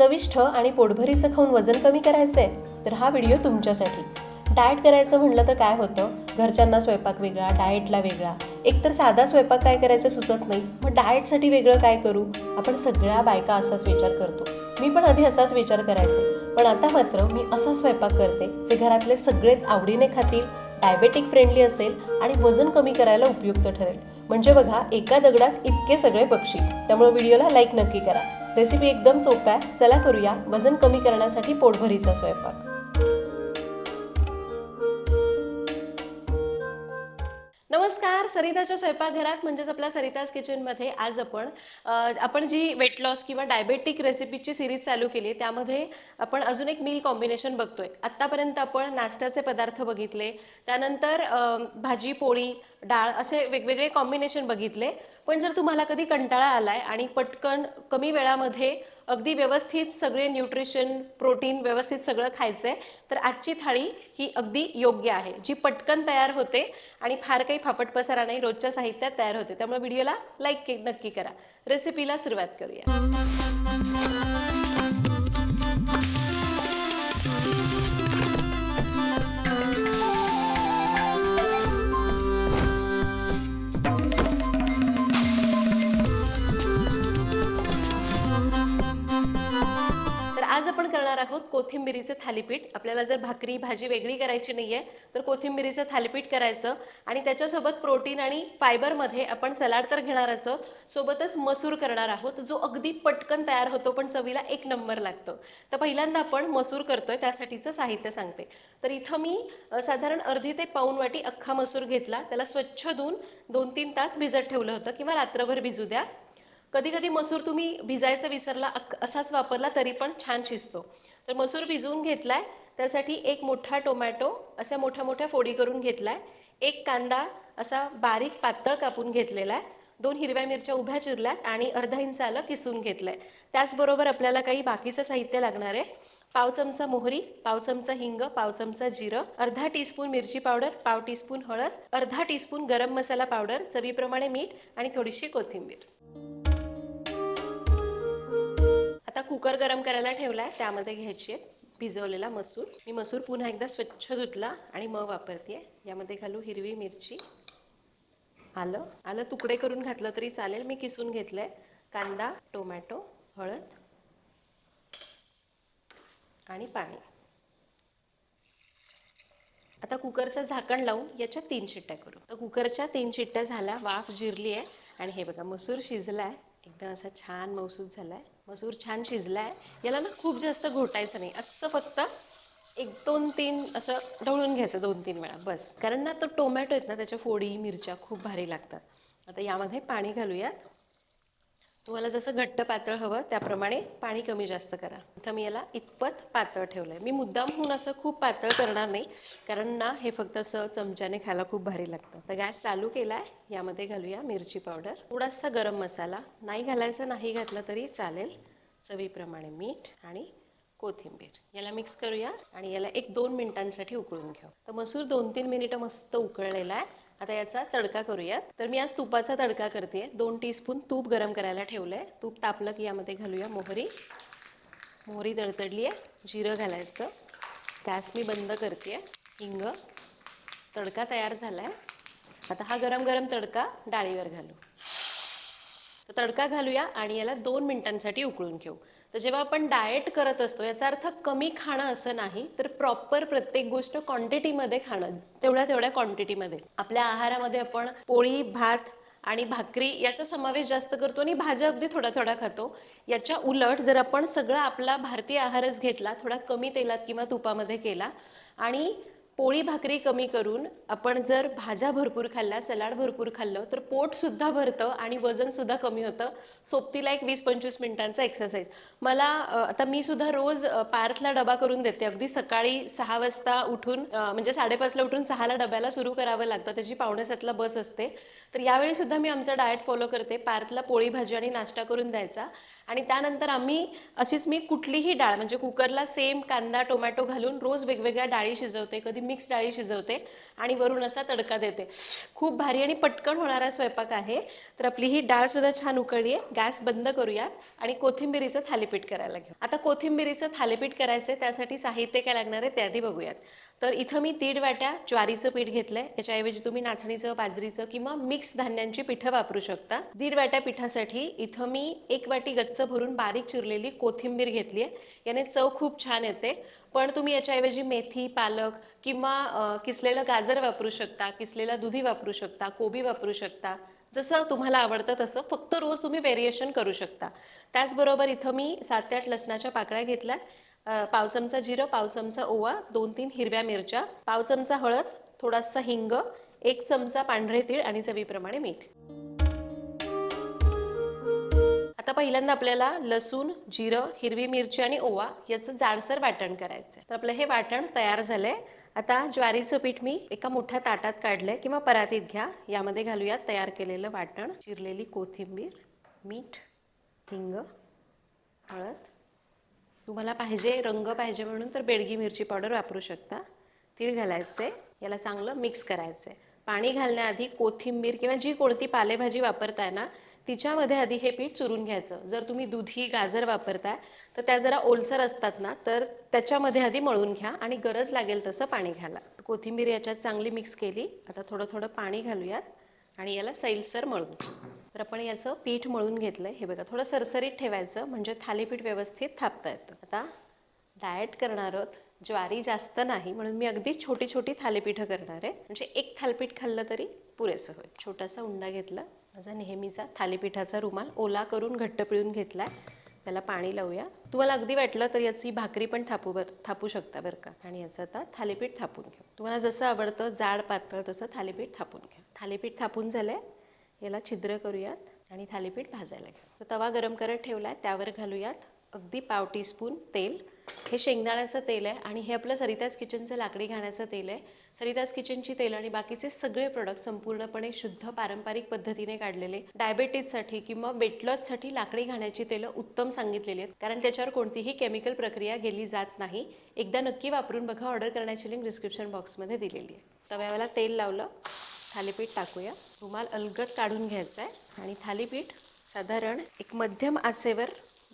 चविष्ट आणि पोटभरीचं खाऊन वजन कमी करायचंय तर हा व्हिडिओ तुमच्यासाठी. डाएट करायचं म्हणलं तर काय होतं? घरच्यांना स्वयंपाक वेगळा डाएटला वेगळा. एकतर साधा स्वयंपाक काय करायचं सुचत नाही मग डाएटसाठी वेगळं काय करू? आपण सगळ्या बायका असाच विचार करतो. मी पण आधी असाच विचार करायचे. पण आता मात्र मी असा स्वयंपाक करते जे घरातले सगळेच आवडीने खातील डायबेटिक फ्रेंडली असेल आणि वजन कमी करायला उपयुक्त ठरेल. म्हणजे बघा एका दगडात इतके सगळे पक्षी. त्यामुळे व्हिडिओला लाईक नक्की करा. रेसिपी एकदम सोप्या आहे. चला करूया. वजन कमी करण्यासाठी पोटभरीचा स्वयंपाक. नमस्कार. सरिताच्या स्वयंपाकघरात म्हणजेच आपल्या सरिताज किचनमध्ये आज आपण आपण जी वेट लॉस किंवा डायबेटिक रेसिपीची सिरीज चालू केली त्यामध्ये आपण अजून एक मील कॉम्बिनेशन बघतोय. आत्तापर्यंत आपण नाश्त्याचे पदार्थ बघितले. त्यानंतर भाजी पोळी डाळ असे वेगवेगळे कॉम्बिनेशन बघितले. पण जर तुम्हाला कधी कंटाळा आलाय आणि पटकन कमी वेळामध्ये अगदी व्यवस्थित सगळे न्यूट्रिशन प्रोटीन व्यवस्थित सगळं खायचंय तर आजची थाळी ही अगदी योग्य आहे जी पटकन तयार होते आणि फार काही फापट पसारा नाही रोजच्या साहित्यात तयार होते. त्यामुळे व्हिडिओला लाईक नक्की करा. रेसिपीला सुरुवात करूया. आपण करणार आहोत कोथिंबिरीचे थालीपीठ. आपल्याला जर भाकरी भाजी वेगळी करायची नाहीये तर कोथिंबिरीचं थालीपीठ करायचं आणि त्याच्यासोबत प्रोटीन आणि फायबरमध्ये आपण सलाड तर घेणार आहोत सोबतच मसूर करणार आहोत जो अगदी पटकन तयार होतो पण चवीला एक नंबर लागतो. तर पहिल्यांदा आपण मसूर करतोय त्यासाठीचं साहित्य सांगते. तर इथं मी साधारण अर्धी ते पाऊन वाटी अख्खा मसूर घेतला. त्याला स्वच्छ धुवून दोन तीन तास भिजत ठेवलं होतं किंवा रात्रभर भिजू द्या. कधी कधी मसूर तुम्ही भिजायचा विसरला असाच वापरला तरी पण छान शिजतो. तर मसूर भिजवून घेतलाय त्यासाठी एक मोठा टोमॅटो अशा मोठ्या मोठ्या फोडी करून घेतलाय एक कांदा असा बारीक पातळ कापून घेतलेला आहे दोन हिरव्या मिरच्या उभ्या चिरल्यात आणि अर्धा इंच आलं किसून घेतलंय. त्याचबरोबर आपल्याला काही बाकीचं साहित्य लागणार आहे. पाव चमचा मोहरी पाव चमचा हिंग पाव चमचा जिरं अर्धा टीस्पून मिरची पावडर पाव टीस्पून हळद अर्धा टीस्पून गरम मसाला पावडर चवीप्रमाणे मीठ आणि थोडीशी कोथिंबीर. आता कुकर गरम करायला ठेवला आहे त्यामध्ये घ्यायची आहे भिजवलेला मसूर. मी मसूर पुन्हा एकदा स्वच्छ धुतला आणि मग वापरते यामध्ये घालू हिरवी मिरची. आलं? आलं? तुकडे करून घातलं तरी चालेल. मी किसून घेतलंय. कांदा टोमॅटो हळद आणि पाणी. आता कुकरचं झाकण लावून याच्या तीन शिट्ट्या करू. तर कुकरच्या तीन शिट्ट्या झाल्या. वाफ जिरली आहे आणि हे बघा मसूर शिजला आहे एकदम असा छान मौसूद आहे मसूर छान शिजला आहे याला ना खूप जास्त घोटायचं नाही. असं फक्त एक दोन तीन असं ढवळून घ्यायचं दोन तीन वेळा बस. कारण ना तो टोमॅटो आहेत ना त्याच्या फोडी मिरच्या खूप भारी लागतात. आता यामध्ये पाणी घालूयात. तुम्हाला जसं घट्ट पातळ हवं त्याप्रमाणे पाणी कमी जास्त करा. इथं मी याला इतपत पातळ ठेवलं आहे मी मुद्दामहून असं खूप पातळ करणार नाही कारण ना हे फक्त असं चमच्याने खायला खूप भारी लागतं. तर गॅस चालू केला आहे यामध्ये घालूया मिरची पावडर. थोडासा गरम मसाला. नाही घालायचा नाही घातला तरी चालेल. चवीप्रमाणे मीठ आणि कोथिंबीर. याला मिक्स करूया आणि याला एक दोन मिनिटांसाठी उकळून घेऊ. तर मसूर दोन तीन मिनिटं मस्त उकळलेला आहे. आता याचा तडका करूयात. तर मी आज तुपाचा तडका करते दोन टीस्पून तूप गरम करायला ठेवलंय. तूप तापलं की यामध्ये घालूया मोहरी. मोहरी तडतडली आहे. जिरं घालायचं. गॅस मी बंद करते हिंग. तडका तयार झालाय. आता हा गरम गरम तडका डाळीवर घालू. तर तडका घालूया आणि याला दोन मिनिटांसाठी उकळून घेऊ. तर जेव्हा आपण डाएट करत असतो याचा अर्थ कमी खाणं असं नाही तर प्रॉपर प्रत्येक गोष्ट क्वांटिटीमध्ये खाणं तेवढ्या तेवढ्या क्वांटिटीमध्ये आपल्या आहारामध्ये आपण पोळी भात आणि भाकरी याचा समावेश जास्त करतो आणि भाज्या अगदी थोडा थोडा खातो. याच्या उलट जर आपण सगळा आपला भारतीय आहारच घेतला थोडा कमी तेलात किंवा तुपामध्ये केला आणि पोळी भाकरी कमी करून आपण जर भाज्या भरपूर खाल्ल्या सलाड भरपूर खाल्लं तर पोटसुद्धा भरतं आणि वजनसुद्धा कमी होतं. सोबतीला एक वीस पंचवीस मिनिटांचा एक्सरसाइज मला आता मी सुद्धा रोज पार्थला डबा करून देते. अगदी सकाळी सहा वाजता उठून म्हणजे साडेपाचला उठून सहाला डब्याला सुरू करावं लागतं. त्याची पावणे बस असते. तर यावेळी सुद्धा मी आमचा डाएट फॉलो करते. पार्थला पोळी भाजी आणि नाश्ता करून द्यायचा. आणि त्यानंतर आम्ही अशीच मी कुठलीही डाळ म्हणजे कुकरला सेम कांदा टोमॅटो घालून रोज वेगवेगळ्या डाळी शिजवते. कधी मिक्स डाळी शिजवते. आणि वरून असा तडका देते. खूप भारी आणि पटकन होणारा स्वयंपाक आहे. तर आपली ही डाळसुद्धा छान उकळली आहे. गॅस बंद करूयात आणि कोथिंबिरीचं थालीपीठ करायला घेऊ. आता कोथिंबिरीचं थालीपीठ करायचं आहे त्यासाठी साहित्य काय लागणार आहे ते आधी बघूयात. तर इथं मी दीड वाट्या ज्वारीचं पीठ घेतलंय. याच्याऐवजी तुम्ही नाचणीचं बाजरीचं किंवा मिक्स धान्यांची पिठं वापरू शकता. दीड वाट्या पिठासाठी इथं मी एक वाटी गच्च भरून बारीक चिरलेली कोथिंबीर घेतली आहे. याने चव खूप छान येते. पण तुम्ही याच्याऐवजी मेथी पालक किंवा किसलेलं गाजर वापरू शकता किसलेला दुधी वापरू शकता कोबी वापरू शकता जसं तुम्हाला आवडतं तसं फक्त रोज तुम्ही व्हेरिएशन करू शकता. त्याचबरोबर इथं मी सात ते आठ लसणाच्या पाकळ्या घेतल्या. पाव चमचा जिरं पाव चमचा ओवा दोन तीन हिरव्या मिरच्या पाव चमचा हळद थोडासा हिंग एक चमचा पांढरे तीळ आणि चवीप्रमाणे मीठ. आता पहिल्यांदा आपल्याला लसूण जिरं हिरवी मिरची आणि ओवा याचं जाडसर वाटण करायचं आहे तर आपलं हे वाटण तयार झालंय. आता ज्वारीचं पीठ मी एका मोठ्या ताटात काढलंय किंवा परातीत घ्या. यामध्ये घालूयात तयार केलेलं वाटण. चिरलेली कोथिंबीर मीठ हिंग हळद. तुम्हाला पाहिजे रंग पाहिजे म्हणून तर बेडगी मिरची पावडर वापरू शकता. तीळ घालायचे याला चांगलं मिक्स करायचं आहे पाणी घालण्याआधी कोथिंबीर किंवा जी कोणती पालेभाजी वापरताय ना तिच्यामध्ये आधी हे पीठ चुरून घ्यायचं. जर तुम्ही दुधी गाजर वापरताय तर त्या जरा ओलसर असतात ना तर त्याच्यामध्ये आधी मळून घ्या आणि गरज लागेल तसं पाणी घाला कोथिंबीर याच्यात चांगली मिक्स केली. आता थोडं थोडं पाणी घालूयात आणि याला सैलसर मळून तर आपण याचं पीठ मळून घेतलंय. हे बघा थोडं सरसरीत ठेवायचं म्हणजे थालीपीठ व्यवस्थित थापता येतं. आता डाएट करणार आहोत. ज्वारी जास्त नाही म्हणून मी अगदी छोटी छोटी थालीपीठं करणार आहे. म्हणजे एक थालीपीठ खाल्लं तरी पुरेसं होईल. छोटासा उंडा घेतला माझा नेहमीचा थालीपीठाचा रुमाल ओला करून घट्ट पिळून घेतला आहे त्याला पाणी लावूया. तुम्हाला अगदी वाटलं तर याची भाकरी पण थापू बर थापू शकता बरं का? आणि याचं आता थालीपीठ थापून घ्या तुम्हाला जसं आवडतं जाड पातळ तसं थालीपीठ थापून घ्या. थालीपीठ थापून झालं आहे याला छिद्र करूयात आणि थालीपीठ भाजायला घ्या तवा गरम करत ठेवला आहे त्यावर घालूयात अगदी पाव टीस्पून तेल. हे शेंगदाण्याचं तेल आहे आणि हे आपलं सरिताज किचनचं लाकडी घाण्याचं तेल आहे. सरिताज किचनची तेल आणि बाकीचे सगळे प्रोडक्ट संपूर्णपणे शुद्ध पारंपरिक पद्धतीने काढलेले डायबेटीजसाठी किंवा बेटलॉजसाठी लाकडी घाण्याची तेलं उत्तम सांगितलेली आहेत. कारण त्याच्यावर कोणतीही केमिकल प्रक्रिया गेली जात नाही. एकदा नक्की वापरून बघा ऑर्डर करण्याची लिंक डिस्क्रिप्शन बॉक्समध्ये दिलेली आहे. तव्याला तेल लावलं थालीपीठ टाकूया. रुमाल अलगद काढून घ्यायचा आहे आणि थालीपीठ साधारण एक मध्यम आचेवर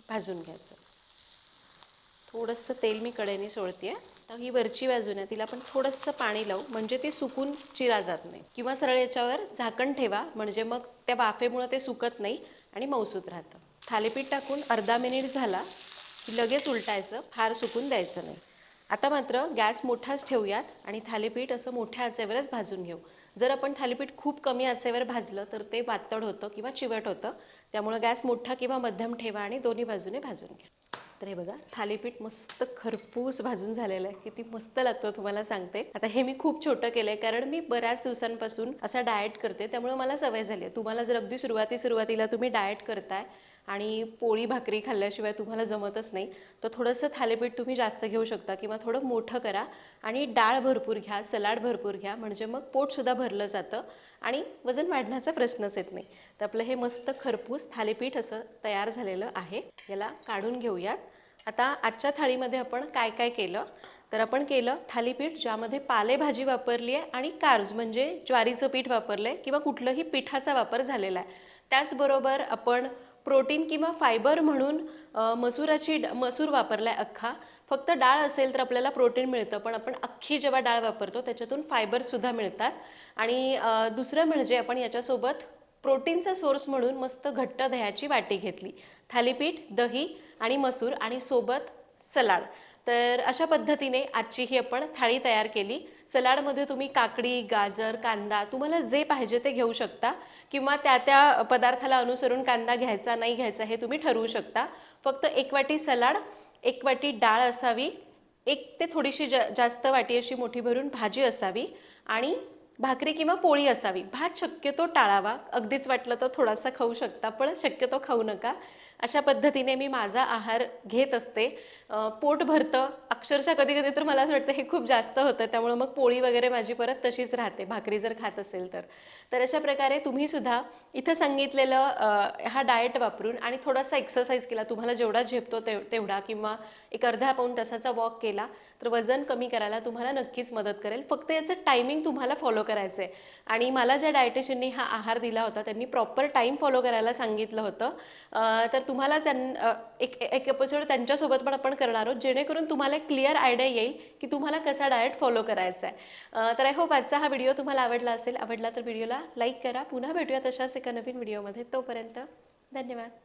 भाजून घ्यायचं. थोडंसं तेल मी कडेने सोडते तर ही वरची बाजूने तिला पण थोडंसं पाणी लावू. म्हणजे ती सुकून चिरा जात नाही. किंवा सरळ याच्यावर झाकण ठेवा. म्हणजे मग त्या वाफेमुळं ते सुकत नाही आणि मौसूत राहतं. थालीपीठ टाकून अर्धा मिनिट झाला की लगेच उलटायचं. फार सुकून द्यायचं नाही. आता मात्र गॅस मोठाच ठेवूयात आणि थालीपीठ असं मोठ्या आचेवरच भाजून घेऊ. जर आपण थालीपीठ खूप कमी आचेवर भाजलं तर ते पातळ होतं किंवा चिवट होतं. त्यामुळं गॅस मोठा किंवा मध्यम ठेवा आणि दोन्ही बाजूने भाजून घ्या. तर हे बघा थालीपीठ मस्त खरपूस भाजून झालेलं आहे. किती मस्त लागतं तुम्हाला सांगते. आता हे मी खूप छोटं केलंय कारण मी बऱ्याच दिवसांपासून असा डाएट करते. त्यामुळे मला सवय झाली आहे. तुम्हाला जर अगदी सुरुवाती सुरुवातीला तुम्ही डाएट करताय आणि पोळी भाकरी खाल्ल्याशिवाय तुम्हाला जमतच नाही तर थोडंसं थालीपीठ तुम्ही जास्त घेऊ शकता किंवा थोडं मोठं करा आणि डाळ भरपूर घ्या सलाड भरपूर घ्या म्हणजे मग पोटसुद्धा भरलं जातं आणि वजन वाढण्याचा प्रश्नच येत नाही. तर आपलं हे मस्त खरपूस थालीपीठ असं तयार झालेलं आहे याला काढून घेऊयात. आता आजच्या थाळीमध्ये आपण काय काय केलं? तर आपण केलं थालीपीठ ज्यामध्ये पालेभाजी वापरली आहे आणि कार्ज म्हणजे ज्वारीचं पीठ वापरलं आहे किंवा कुठलंही पिठाचा वापर झालेला आहे. त्याचबरोबर आपण प्रोटीन किंवा फायबर म्हणून मसुराची ड- मसूर आहे अख्खा. फक्त डाळ असेल तर आपल्याला प्रोटीन मिळतं पण आपण अख्खी जेव्हा डाळ वापरतो त्याच्यातून फायबरसुद्धा मिळतात. आणि दुसरं म्हणजे आपण याच्यासोबत प्रोटीनचा सोर्स म्हणून मस्त घट्ट दह्याची वाटी घेतली. थालीपीठ दही आणि मसूर आणि सोबत सलाड. तर अशा पद्धतीने आजची ही आपण थाळी तयार केली. सलाडमध्ये तुम्ही काकडी गाजर कांदा तुम्हाला जे पाहिजे ते घेऊ शकता किंवा त्या त्या पदार्थाला अनुसरून कांदा घ्यायचा नाही घ्यायचा हे तुम्ही ठरवू शकता. फक्त एक वाटी सलाड एक वाटी डाळ असावी एक ते थोडीशी जा जास्त वाटी अशी मोठी भरून भाजी असावी आणि भाकरी किंवा पोळी असावी. भात शक्यतो टाळावा. अगदीच वाटलं तर थोडासा खाऊ शकता पण शक्यतो खाऊ नका. अशा पद्धतीने मी माझा आहार घेत असते. पोट भरतं. अक्षरशः कधी कधी तर मला असं वाटतं हे खूप जास्त होतं. त्यामुळे मग पोळी वगैरे माझी परत तशीच राहते. भाकरी जर खात असेल तर. तर अशा प्रकारे तुम्ही सुद्धा इथं सांगितलेलं हा डाएट वापरून आणि थोडासा एक्सरसाइज केला. तुम्हाला जेवढा झेपतो तेव तेवढा किंवा एक अर्धा पाऊण तासाचा वॉक केला. तर वजन कमी करायला तुम्हाला नक्कीच मदत करेल. फक्त याचं टायमिंग तुम्हाला फॉलो करायचं आहे आणि मला ज्या डायटिशियननी हा आहार दिला होता त्यांनी प्रॉपर टाईम फॉलो करायला सांगितलं होतं. तर तुम्हाला त्यां एक एक एपिसोड त्यांच्यासोबत पण आपण करणार आहोत जेणेकरून तुम्हाला एक क्लिअर आयडिया येईल की तुम्हाला कसा डायट फॉलो करायचा आहे तर आय होप आजचा हा व्हिडिओ तुम्हाला आवडला असेल. आवडला तर व्हिडिओला लाईक करा. पुन्हा भेटूया तशाच एका नवीन व्हिडिओमध्ये तोपर्यंत धन्यवाद.